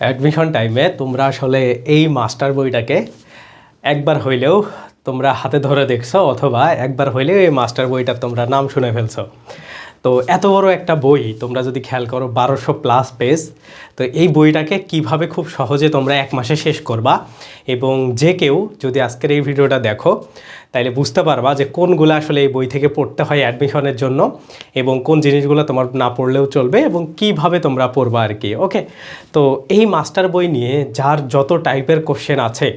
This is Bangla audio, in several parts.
অ্যাডমিশন টাইমে তোমরা আসলে এই মাস্টার বইটাকে একবার হইলেও তোমরা হাতে ধরে দেখছ অথবা একবার হইলেও এই মাস্টার বইটার তোমরা নাম শুনে ফেলছো। তো এত বড় একটা বই তোমরা যদি খেয়াল করো বারোশো প্লাস পেজ তো এই বইটাকে কীভাবে খুব সহজে তোমরা এক মাসে শেষ করবা এবং যে কেউ যদি আজকের এই ভিডিওটা দেখো তাইলে বুঝতে পারবা যে কোনগুলো আসলে এই বই থেকে পড়তে হয় অ্যাডমিশনের জন্য এবং কোন জিনিসগুলো তোমার না পড়লেও চলবে এবং কীভাবে তোমরা পড়বা আর কি ওকে তো এই মাস্টার বই নিয়ে যার যত টাইপের কোশ্চেন আছে,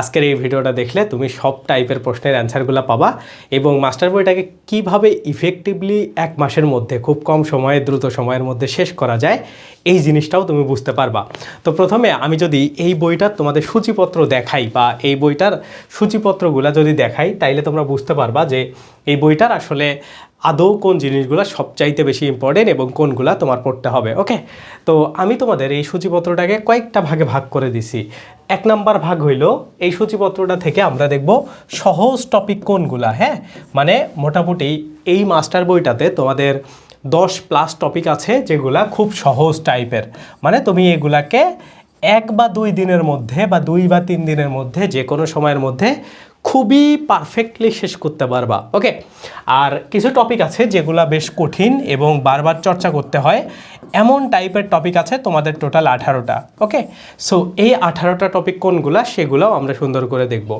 আজকের এই ভিডিওটা দেখলে তুমি সব টাইপের প্রশ্নের অ্যান্সারগুলো পাবা এবং মাস্টার বইটাকে কীভাবে ইফেক্টিভলি এক মাসের মধ্যে, খুব কম সময়ে, দ্রুত সময়ের মধ্যে শেষ করা যায় এই জিনিসটাও তুমি বুঝতে পারবা। তো প্রথমে আমি যদি এই বইটার তোমাদের সূচিপত্র দেখাই বা এই বইটার সূচিপত্রগুলো যদি দেখাই, তাইলে তোমরা বুঝতে পারবা যে এই বইটার আসলে আদৌ কোন জিনিসগুলো সবচাইতে বেশি ইম্পর্টেন্ট এবং কোনগুলা তোমার পড়তে হবে ওকে তো আমি তোমাদের এই সূচিপত্রটাকে কয়েকটা ভাগে ভাগ করে দিছি। এক নাম্বার ভাগ হইল, এই সূচিপত্রটা থেকে আমরা দেখব সহজ টপিক কোনগুলা হ্যাঁ? মানে মোটামুটি এই মাস্টার বইটাতে তোমাদের দশ প্লাস টপিক আছে যেগুলা খুব সহজ টাইপের মানে তুমি এগুলাকে এক বা দুই দিনের মধ্যে বা দুই বা তিন দিনের মধ্যে যে কোনো সময়ের মধ্যে খুবই পারফেক্টলি শেষ করতে পারবা। ওকে আর কিছু টপিক আছে যেগুলা বেশ কঠিন এবং বারবার চর্চা করতে হয়। এমন টাইপের টপিক আছে তোমাদের টোটাল আঠারোটা। ওকে সো এই আঠারোটা টপিক কোনগুলা সেগুলোও আমরা সুন্দর করে দেখব।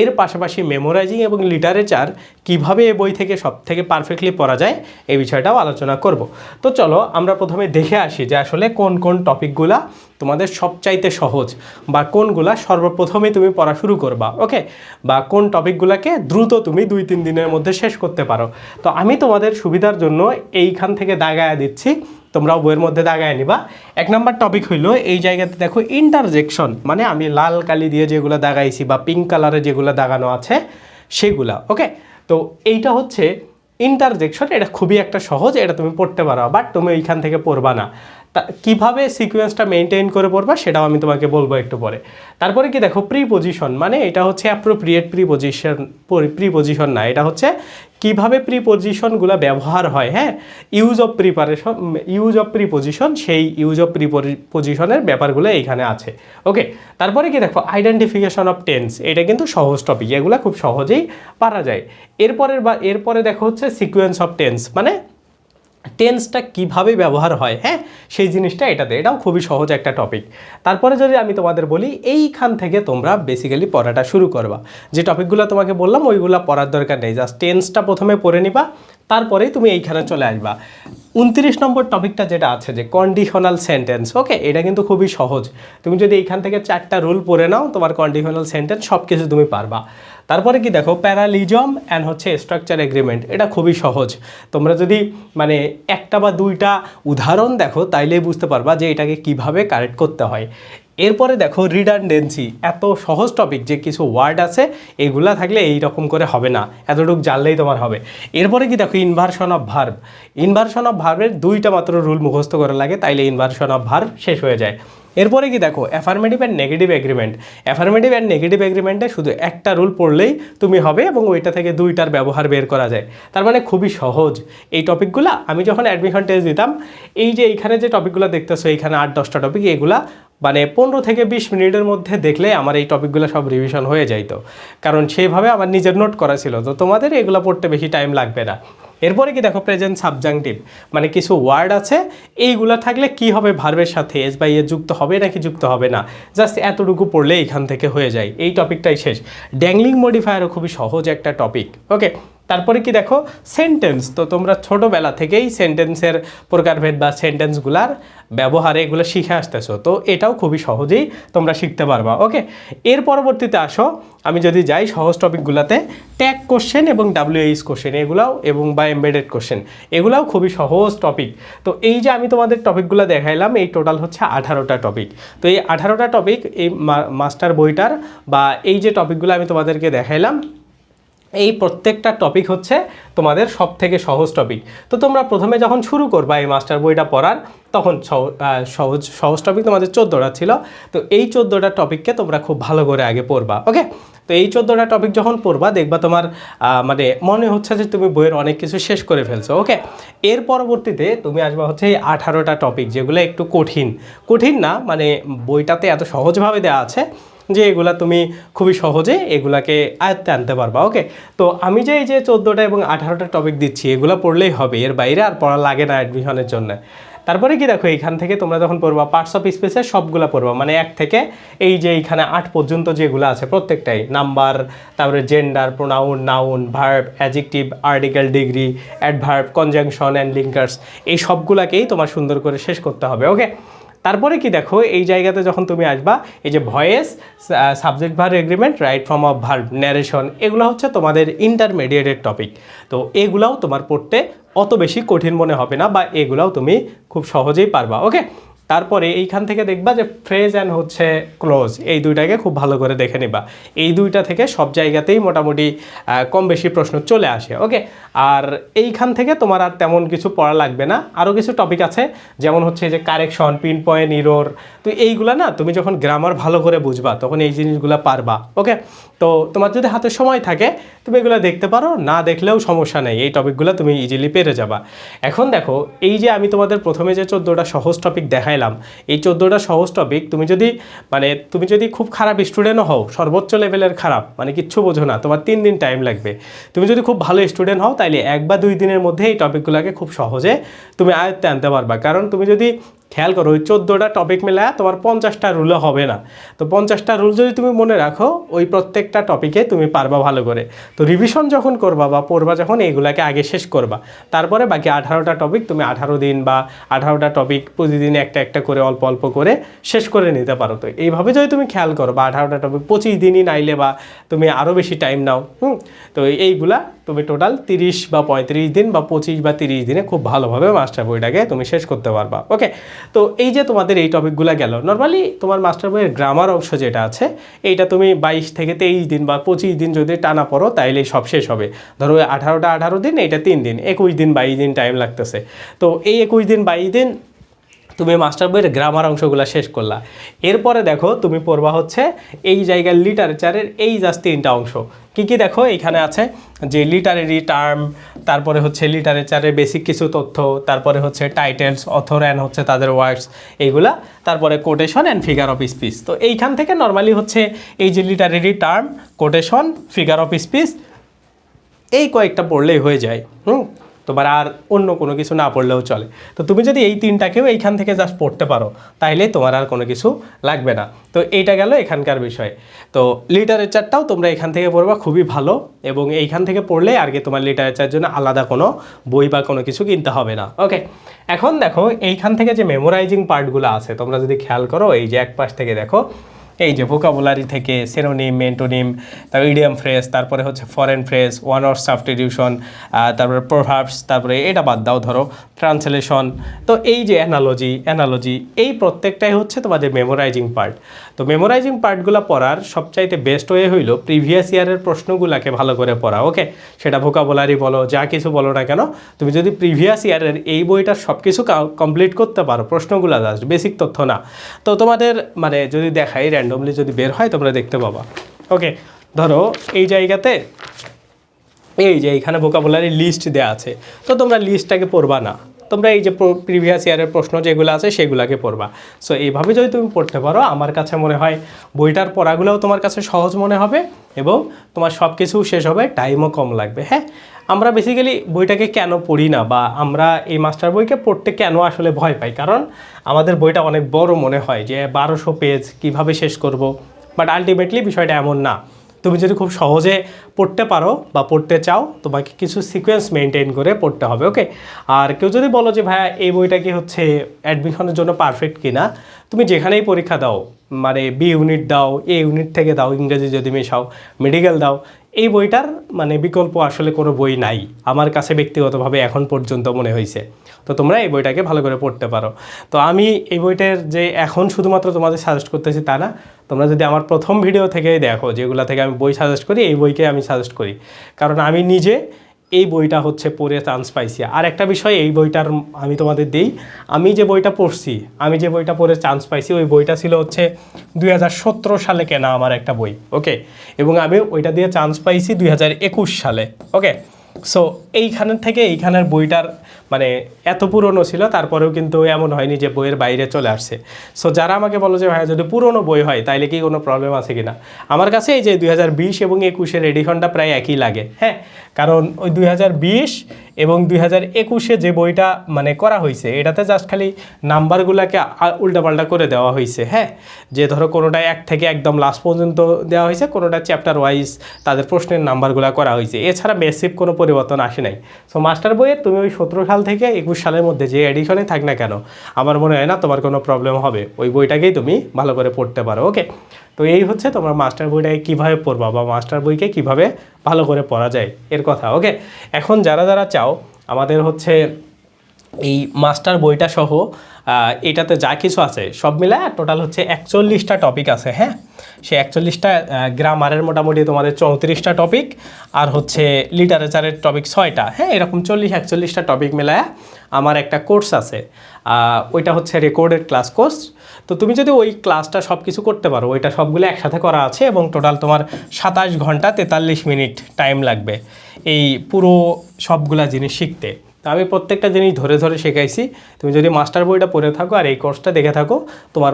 এর পাশাপাশি মেমোরাইজিং এবং লিটারেচার কীভাবে এ বই থেকে সব থেকে পারফেক্টলি পড়া যায় এই বিষয়টাও আলোচনা করব। তো চলো আমরা প্রথমে দেখে আসি যে আসলে কোন কোন টপিকগুলা তোমাদের সবচাইতে সহজ, বা কোনগুলা সর্বপ্রথমে তুমি পড়া শুরু করবা ওকে বা কোন টপিকগুলোকে দ্রুত তুমি দুই, তিন দিনের মধ্যে শেষ করতে পারো। তো আমি তোমাদের সুবিধার জন্য এইখান থেকে দাগায়া দিচ্ছি, তোমরাও বইয়ের মধ্যে দাগায় নিবা। এক নম্বর টপিক হইল এই জায়গাতে দেখো ইন্টারজেকশন মানে আমি লাল কালি দিয়ে যেগুলো দাগাইছি বা পিঙ্ক কালারে যেগুলো দাগানো আছে, সেগুলা ওকে তো এইটা হচ্ছে ইন্টারজেকশন এটা খুবই একটা সহজ, এটা তুমি পড়তে পারো বাট তুমি এইখান থেকে পড়বা না। কীভাবে সিকোয়েন্সটা মেনটেন করে পড়বা সেটাও আমি তোমাকে বলব একটু পরে। তারপরে কি দেখো প্রি পজিশন মানে এটা হচ্ছে appropriate preposition preposition না, এটা হচ্ছে কীভাবে প্রি পজিশনগুলো ব্যবহার হয় হ্যাঁ? Use of preparation use of preposition সেই ইউজ অফ প্রি পজিশনের ব্যাপারগুলো এইখানে আছে। ওকে তারপরে কি দেখো আইডেন্টিফিকেশন অফ টেন্স এটা কিন্তু সহজ টপিক এগুলো খুব সহজেই পারা যায়। এরপরের বা, এরপরে দেখো হচ্ছে সিকোয়েন্স অফ টেন্স মানে টেন্সটা কীভাবে ব্যবহার হয় হ্যাঁ? সেই জিনিসটা এটাতে এটাও খুবই সহজ একটা টপিক তারপরে যদি আমি তোমাদের বলি, এইখান থেকে তোমরা বেসিক্যালি পড়াটা শুরু করবা। যে টপিকগুলো তোমাকে বললাম, ওইগুলো পড়ার দরকার নেই। জাস্ট টেন্সটা প্রথমে পড়ে নিবা, তারপরেই তুমি এইখানে চলে আসবা। উনত্রিশ নম্বর টপিকটা যেটা আছে যে কন্ডিশনাল সেন্টেন্স ওকে এটা কিন্তু খুবই সহজ। তুমি যদি এখান থেকে চারটা রুল পড়ে নাও, তোমার কন্ডিশনাল সেন্টেন্স সব কিছু তুমি পারবা। তারপরে কি দেখো প্যারালিজম অ্যান্ড হচ্ছে স্ট্রাকচার এগ্রিমেন্ট এটা খুবই সহজ। তোমরা যদি মানে একটা বা দুইটা উদাহরণ দেখো, তাইলেই বুঝতে পারবা যে এটাকে কীভাবে কারেক্ট করতে হয়। এরপরে দেখো রিডান্ডেন্সি এত সহজ টপিক যে কিছু ওয়ার্ড আছে, এগুলা থাকলে এই রকম করে হবে না, এতটুকু জানলেই তোমার হবে। এরপরে কি দেখো inversion of verb inversion of ভার্বের দুইটা মাত্র রুল মুখস্থ করা লাগে, তাইলে ইনভার্সন অফ ভার্ব শেষ হয়ে যায়। এরপরে কি দেখো affirmative and negative agreement affirmative and negative এগ্রিমেন্টে শুধু একটা রুল পড়লেই তুমি হবে এবং ওইটা থেকে দুইটার ব্যবহার বের করা যায়। তার মানে খুবই সহজ। এই টপিকগুলো আমি যখন অ্যাডমিশন টেস্ট দিতাম, এই যে এইখানে যে টপিকগুলো দেখতেছো, এইখানে আট, দশটা টপিক এগুলা মানে পনেরো থেকে বিশ মিনিটের মধ্যে দেখলে আমার এই টপিকগুলো সব রিভিশন হয়ে যাইতো কারণ সেইভাবে আমার নিজের নোট করা ছিল তো তোমাদের এগুলো পড়তে বেশি টাইম লাগবে না। এরপরে কি দেখো প্রেজেন্ট সাবজাংটিভ মানে কিছু ওয়ার্ড আছে, এইগুলো থাকলে কি হবে ভার্বের সাথে এস বাই এ যুক্ত হবে নাকি যুক্ত হবে না? জাস্ট এতটুকু পড়লে এখান থেকে হয়ে যায়। এই টপিকটাই শেষ। ড্যাংলিং মডিফায়ারও খুবই সহজ একটা টপিক ওকে তারপরে কি দেখো? সেন্টেন্স তো তোমরা ছোটোবেলা থেকেই সেন্টেন্সের প্রকারভেদ বা সেন্টেন্সগুলার ব্যবহারে এগুলো শিখে আসতেছো। তো এটাও খুবই সহজেই তোমরা শিখতে পারবা। ওকে? এর পরবর্তীতে আসো। আমি যদি যাই সহজ টপিকগুলোতে ট্যাগ কোশ্চেন এবং ডাব্লিউএইচ কোশ্চেন এগুলাও এবং বা এমবেডেড কোশ্চেন এগুলাও খুবই সহজ টপিক তো এই যে আমি তোমাদের টপিকগুলো দেখাইলাম, এই টোটাল হচ্ছে আঠারোটা টপিক তো এই আঠারোটা টপিক এই মাস্টার বইটার বা এই যে টপিকগুলো আমি তোমাদেরকে দেখাইলাম এই প্রত্যেকটা টপিক হচ্ছে তোমাদের সব থেকে সহজ টপিক তো তোমরা প্রথমে যখন শুরু করবা এই মাস্টার বইটা পড়ার, তখন সহ- সহজ সহজ টপিক তোমাদের চোদ্দোটা ছিল। তো এই চোদ্দোটা টপিককে তোমরা খুব ভালো করে আগে পড়বা ওকে তো এই চোদ্দোটা টপিক যখন পড়বা, দেখবা তোমার মানে মনে হচ্ছে যে তুমি বইয়ের অনেক কিছু শেষ করে ফেলছো ওকে এর পরবর্তীতে তুমি আসবা হচ্ছে এই আঠারোটা টপিক যেগুলো একটু কঠিন। কঠিন না মানে বইটাতে এত সহজভাবে দেওয়া আছে যে এগুলা তুমি খুবই সহজে এগুলাকে আয়ত্তে আনতে পারবা ওকে তো আমি যে এই যে চোদ্দোটা এবং আঠারোটা টপিক দিচ্ছি, এগুলো পড়লেই হবে, এর বাইরে আর পড়া লাগে না অ্যাডমিশনের জন্য। তারপরে কি দেখো এইখান থেকে তোমরা যখন পড়বা পার্টস অফ স্পেসের সবগুলো পড়বা মানে এক থেকে এই যে এইখানে আট পর্যন্ত যেগুলো আছে প্রত্যেকটাই নাম্বার তারপরে gender pronoun noun verb adjective article degree adverb conjunction and linkers এই সবগুলাকেই তোমার সুন্দর করে শেষ করতে হবে ওকে তারপরে কি দেখো, এই জায়গাতে যখন তুমি আসবা, এই যে voice subject verb agreement right form of verb narration এগুলো হচ্ছে তোমাদের ইন্টারমিডিয়েটের টপিক তো এগুলাও তোমার পড়তে অত বেশি কঠিন মনে হবে না বা এগুলাও তুমি খুব সহজেই পারবা ওকে তারপরে এইখান থেকে দেখবা যে ফ্রেজ অ্যান্ড হচ্ছে ক্লোজ এই দুইটাকে খুব ভালো করে দেখে নিবা। এই দুইটা থেকে সব জায়গাতেই মোটামুটি কম বেশি প্রশ্ন চলে আসে ওকে আর এইখান থেকে তোমার আর তেমন কিছু পড়া লাগবে না। আরও কিছু টপিক আছে, যেমন হচ্ছে যে কারেকশন পিন পয়েন্ট ইরোর তো এইগুলা না, তুমি যখন গ্রামার ভালো করে বুঝবা, তখন এই জিনিসগুলো পারবা ওকে তো তোমার যদি হাতে সময় থাকে তুমি এগুলো দেখতে পারো, না দেখলেও সমস্যা নেই, এই টপিকগুলো তুমি ইজিলি পেরে যাবা। এখন দেখো, এই যে আমি তোমাদের প্রথমে যে চোদ্দোটা সহজ টপিক দেখাইলাম, এই চোদ্দোটা সহজ টপিক তুমি যদি মানে তুমি যদি খুব খারাপ স্টুডেন্টও হও, সর্বোচ্চ লেভেলের খারাপ মানে কিচ্ছু বোঝো না, তোমার তিন দিন টাইম লাগবে। তুমি যদি খুব ভালো স্টুডেন্ট হও, তাইলে এক বা দুই দিনের মধ্যে এই টপিকগুলোকে খুব সহজে তুমি আয়ত্তে আনতে পারবা। কারণ তুমি যদি খেয়াল করো, ওই চোদ্দোটা টপিক মেলা তোমার পঞ্চাশটা রুলও হবে না। তো পঞ্চাশটা রুল যদি তুমি মনে রাখো, ওই প্রত্যেকটা টপিকে তুমি পারবা ভালো করে। তো রিভিশন যখন করবা বা পড়বা যখন, এইগুলাকে আগে শেষ করবা। তারপরে বাকি আঠারোটা টপিক তুমি আঠারো দিন বা আঠারোটা টপিক প্রতিদিন একটা একটা করে অল্প অল্প করে শেষ করে নিতে পারো। তো এইভাবে যদি তুমি খেয়াল করো বা আঠারোটা টপিক পঁচিশ দিনই নাইলে বা তুমি আরও বেশি টাইম নাও, হুম? তো এইগুলা তুমি টোটাল তিরিশ বা পঁয়ত্রিশ দিন বা পঁচিশ বা তিরিশ দিনে খুব ভালোভাবে মাস্টার বইটাকে তুমি শেষ করতে পারবা। ওকে তো এই যে তোমাদের এই টপিকগুলো গেল নর্মালি তোমার মাস্টার বইয়ের গ্রামার অংশ যেটা আছে, এইটা তুমি বাইশ থেকে তেইশ দিন বা পঁচিশ দিন যদি টানা পড়ো, তাইলে সব শেষ হবে। ধরো আঠারোটা আঠারো দিন এটা তিন দিন, একুশ দিন বাইশ দিন টাইম লাগতেছে। তো এই একুশ দিন, বাইশ দিন তুমি মাস্টার বইয়ের গ্রামার অংশগুলো শেষ করলা। এরপরে দেখো তুমি পড়বা হচ্ছে এই জায়গার লিটারেচারের এই জাস্ট তিনটা অংশ। কি কি দেখো? এখানে আছে যে লিটারেরি টার্ম তারপরে হচ্ছে লিটারেচারের বেসিক কিছু তথ্য, তারপরে হচ্ছে টাইটেলস অথর অ্যান্ড হচ্ছে তাদের ওয়ার্ডস এইগুলা, তারপরে quotation and figure of speech তো এইখান থেকে নর্মালি হচ্ছে এই যে literary term quotation figure of speech এই কয়েকটা পড়লেই হয়ে যায়। হুম? তোমার আর অন্য কোনো কিছু না পড়লেও চলে। তো তুমি যদি এই তিনটাকেও এইখান থেকে জাস্ট পড়তে পারো, তাইলে তোমার আর কোনো কিছু লাগবে না। তো এইটা গেল এখানকার বিষয়। তো লিটারেচারটাও তোমরা এখান থেকে পড়বা, খুবই ভালো। এবং এইখান থেকে পড়লে আর কি তোমার লিটারেচার জন্য আলাদা কোনো বই বা কোনো কিছু কিনতে হবে না। ওকে এখন দেখো, এইখান থেকে যে মেমোরাইজিং পার্টগুলো আছে, তোমরা যদি খেয়াল করো, এই যে এক পাশ থেকে দেখো এই যে ভোকাবুলারি থেকে সেরোনিম মেন্টোনিম তারপর ইডিয়াম ফ্রেজ তারপরে হচ্ছে foreign phrase one or substitution তারপরে প্রভাবস তারপরে এটা বাদ দাও ধরো ট্রান্সলেশন তো এই যে অ্যানালজি অ্যানালজি এই প্রত্যেকটাই হচ্ছে তোমাদের মেমোরাইজিং পার্ট তো মেমোরাইজিং পার্টগুলো পড়ার সবচাইতে বেস্ট ওয়ে হইল প্রিভিয়াস ইয়ারের প্রশ্নগুলোকে ভালো করে পড়া ওকে সেটা ভোকাবুলারি বলো, যা কিছু বলো না কেন, তুমি যদি প্রিভিয়াস ইয়ারের এই বইটার সব কিছু কমপ্লিট করতে পারো, প্রশ্নগুলো জাস্ট বেসিক তথ্য না। তো তোমাদের মানে যদি দেখাই র্যান্ডমলি যদি বের হয়, তোমরা দেখতে পাবা ওকে ধরো এই জায়গাতে, এই যে এখানে ভোকাবুলারি লিস্ট দেওয়া আছে, তো তোমরা লিস্টটাকে পড়বা না। তোমরা এই যে প্রিভিয়াস ইয়ারের প্রশ্ন যেগুলো আছে সেগুলোকে পড়বা। সো এইভাবে যদি তুমি পড়তে পারো, আমার কাছে মনে হয় বইটার পড়াগুলোও তোমার কাছে সহজ মনে হবে এবং তোমার সব কিছু শেষ হবে টাইমও কম লাগবে হ্যাঁ? আমরা বেসিক্যালি বইটাকে কেন পড়ি না বা আমরা এই মাস্টার বইকে পড়তে কেন আসলে ভয় পাই? কারণ আমাদের বইটা অনেক বড় মনে হয় যে বারোশো পেজ কীভাবে শেষ করব? বাট আলটিমেটলি বিষয়টা এমন না। তুমি যদি খুব সহজে পড়তে পারো বা পড়তে চাও, তোমাকে কিছু সিকোয়েন্স মেনটেন করে পড়তে হবে ওকে আর কেউ যদি বলো যে, ভাইয়া, এই বইটা কি হচ্ছে অ্যাডমিশনের জন্য পারফেক্ট কিনা? তুমি যেখানেই পরীক্ষা দাও মানে বি ইউনিট দাও এ ইউনিট থেকে দাও, ইংরেজি যদি মেশাও মেডিকেল দাও, এই বইটার মানে বিকল্প আসলে কোনো বই নাই। আমার কাছে ব্যক্তিগতভাবে এখন পর্যন্ত মনে হয়েছে। তো তোমরা এই বইটাকে ভালো করে পড়তে পারো। তো আমি এই বইটার যে এখন শুধুমাত্র তোমাদের সাজেস্ট করতেছি তা না, তোমরা যদি আমার প্রথম ভিডিও থেকে দেখো, যেগুলো থেকে আমি বই সাজেস্ট করি, এই বইকে আমি সাজেস্ট করি। কারণ আমি নিজে এই বইটা হচ্ছে পড়ে চান্স পাইছি। আর একটা বিষয়, এই বইটার আমি তোমাদের দিই, আমি যে বইটা পড়ছি, আমি যে বইটা পড়ে চান্স পাইছি, ওই বইটা ছিল হচ্ছে দুই হাজার সতেরো সালে কেনা আমার একটা বই ওকে এবং আমি ওইটা দিয়ে চান্স পাইছি দুই হাজার একুশ সালে ওকে সো এইখানের থেকে এইখানের বইটার মানে এত পুরনো ছিল, তারপরেও কিন্তু এমন হয়নি যে বইয়ের বাইরে চলে আসছে। সো যারা আমাকে বলো যে, ভাইয়া, যদি পুরনো বই হয়, তাইলে কি কোনো প্রবলেম আছে কিনা? আমার কাছে এই যে দুই হাজার বিশ এবং একুশের এডিশনটা প্রায় একই লাগে হ্যাঁ? কারণ ওই দুই হাজার বিশ এবং দুই একুশে যে বইটা মানে করা হয়েছে এটাতে জাস্ট খালি নাম্বারগুলোকে উল্টাপাল্টা করে দেওয়া হয়েছে হ্যাঁ? যে ধরো কোনোটা এক থেকে একদম লাস্ট পর্যন্ত দেওয়া হয়েছে কোনোটা চ্যাপ্টার ওয়াইজ তাদের প্রশ্নের নাম্বারগুলো করা হয়েছে এছাড়া বেসিক কোনো পরিবর্তন আসে নাই। সো মাস্টার বইয়ের তুমি ওই সতেরো সাল থেকে একুশ সালের মধ্যে যে এডিশনে থাক না কেন, আমার মনে হয় না তোমার কোনো প্রবলেম হবে। ওই বইটাকেই তুমি ভালো করে পড়তে পারো ওকে তো এই হচ্ছে তোমার মাস্টার বইটাকে কীভাবে পড়বা বা মাস্টার বইকে কীভাবে ভালো করে পড়া যায় এর কথা ওকে এখন যারা যারা চাও, আমাদের হচ্ছে এই মাস্টার বইটা সহ এটাতে যা কিছু আছে, সব মিলায় টোটাল হচ্ছে একচল্লিশটা টপিক আছে হ্যাঁ? সে একচল্লিশটা গ্রামারের মোটামুটি তোমাদের চৌত্রিশটা টপিক আর হচ্ছে লিটারেচারের টপিক ছয়টা হ্যাঁ? এরকম চল্লিশ, একচল্লিশটা টপিক মিলায় আমার একটা কোর্স আছে। ওইটা হচ্ছে রেকর্ডেড ক্লাস কোর্স তো তুমি যদি ওই ক্লাসটা সব কিছু করতে পারো, ওইটা সবগুলো একসাথে করা আছে এবং টোটাল তোমার সাতাশ ঘণ্টা তেতাল্লিশ মিনিট টাইম লাগবে এই পুরো সবগুলা জিনিস শিখতে। তো আমি প্রত্যেকটা জিনিস ধরে ধরে শেখাইছি। তুমি যদি মাস্টার বইটা পড়ে থাকো আর এই কোর্সটা দেখে থাকো, তোমার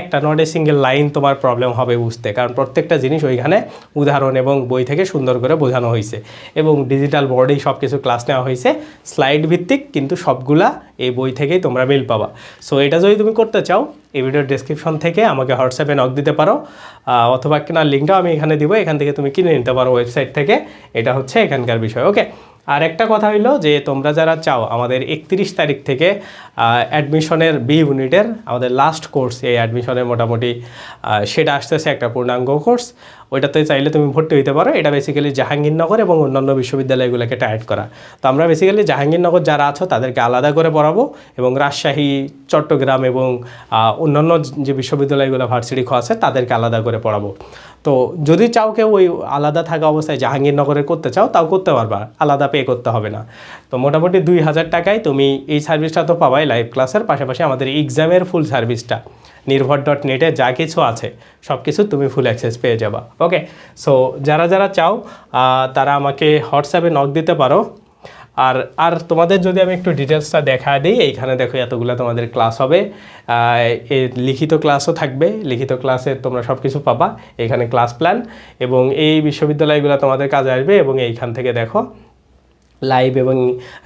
একটা নট এ সিঙ্গেল লাইন তোমার প্রবলেম হবে বুঝতে। কারণ প্রত্যেকটা জিনিস ওইখানে উদাহরণ এবং বই থেকে সুন্দর করে বোঝানো হয়েছে এবং ডিজিটাল বোর্ডেই সব কিছু ক্লাস নেওয়া হয়েছে স্লাইড ভিত্তিক কিন্তু সবগুলা এই বই থেকেই তোমরা মিল পাবা। সো এটা যদি তুমি করতে চাও, এই ভিডিওর ডেসক্রিপশন থেকে আমাকে হোয়াটসঅ্যাপে নক দিতে পারো। অথবা কেনার লিঙ্কটাও আমি এখানে দিব। এখান থেকে তুমি কিনে নিতে পারো ওয়েবসাইট থেকে। এটা হচ্ছে এখানকার বিষয়। ওকে আর একটা কথা হইল যে তোমরা যারা চাও আমাদের একত্রিশ তারিখ থেকে অ্যাডমিশনের বি ইউনিটের আমাদের লাস্ট কোর্স এই অ্যাডমিশনের মোটামুটি সেটা আসতেছে একটা পূর্ণাঙ্গ কোর্স ওইটাতে চাইলে তুমি ভর্তি হইতে পারো। এটা বেসিক্যালি জাহাঙ্গীরনগর এবং অন্যান্য বিশ্ববিদ্যালয়গুলোকে টাইট করা। তো আমরা বেসিক্যালি জাহাঙ্গীরনগর যারা আছো, তাদেরকে আলাদা করে পড়াবো এবং রাজশাহী, চট্টগ্রাম এবং অন্যান্য যে বিশ্ববিদ্যালয়গুলো, ভার্সিটি আছে, তাদেরকে আলাদা করে পড়াবো। তো যদি চাও কেউ ওই আলাদা থাকা অবস্থায় জাহাঙ্গীরনগরে করতে চাও, তাও করতে পারবা। আলাদা পে করতে হবে না। তো মোটামুটি দুই হাজার টাকায় তুমি এই সার্ভিসটা তো পাবাই লাইভ ক্লাসের পাশাপাশি আমাদের এক্সামের ফুল সার্ভিসটা নির্ভর ডট নেটে যা কিছু আছে সব কিছু তুমি ফুল অ্যাক্সেস পেয়ে যাবা। ওকে সো যারা যারা চাও তারা আমাকে হোয়াটসঅ্যাপে নক দিতে পারো। আর আর তোমাদের যদি আমি একটু ডিটেলসটা দেখা দিই, এইখানে দেখো এতগুলো তোমাদের ক্লাস হবে। লিখিত ক্লাসও থাকবে। লিখিত ক্লাসে তোমরা সব কিছু পাবা। এখানে ক্লাস প্ল্যান এবং এই বিশ্ববিদ্যালয়গুলো তোমাদের কাজে আসবে এবং এইখান থেকে দেখো লাইভ এবং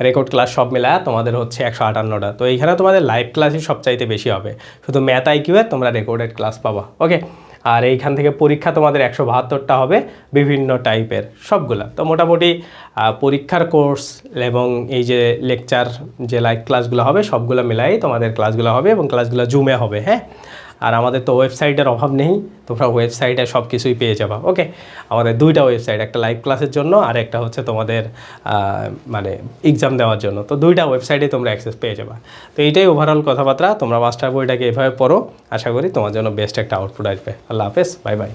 রেকর্ড ক্লাস সব মেলায় তোমাদের হচ্ছে একশো আটান্নটা। তো এইখানে তোমাদের লাইভ ক্লাসই সবচাইতে বেশি হবে। শুধু ম্যাথ আইকিউয়ে তোমরা রেকর্ডেড ক্লাস পাবা। ওকে আর এইখান থেকে পরীক্ষা তোমাদের একশো বাহাত্তরটা হবে বিভিন্ন টাইপের সবগুলা। তো মোটামুটি পরীক্ষার কোর্স এবং এই যে লেকচার যে লাইভ ক্লাসগুলো হবে সবগুলো মেলাই তোমাদের ক্লাসগুলো হবে এবং ক্লাসগুলো জুমে হবে হ্যাঁ? আর আমাদের তো ওয়েবসাইটের অভাব নেই, তোমরা ওয়েবসাইটে সব কিছুই পেয়ে যাবা ওকে আমাদের দুইটা ওয়েবসাইট একটা লাইভ ক্লাসের জন্য আর একটা হচ্ছে তোমাদের মানে এক্সাম দেওয়ার জন্য। তো দুইটা ওয়েবসাইটে তোমরা অ্যাক্সেস পেয়ে যাবা। তো এইটাই ওভারঅল কথাবার্তা, তোমরা মাস্টার বইটাকে এভাবে পড়ো, আশা করি তোমার জন্য বেস্ট একটা আউটপুট আসবে। আল্লাহ হাফেজ বাই বাই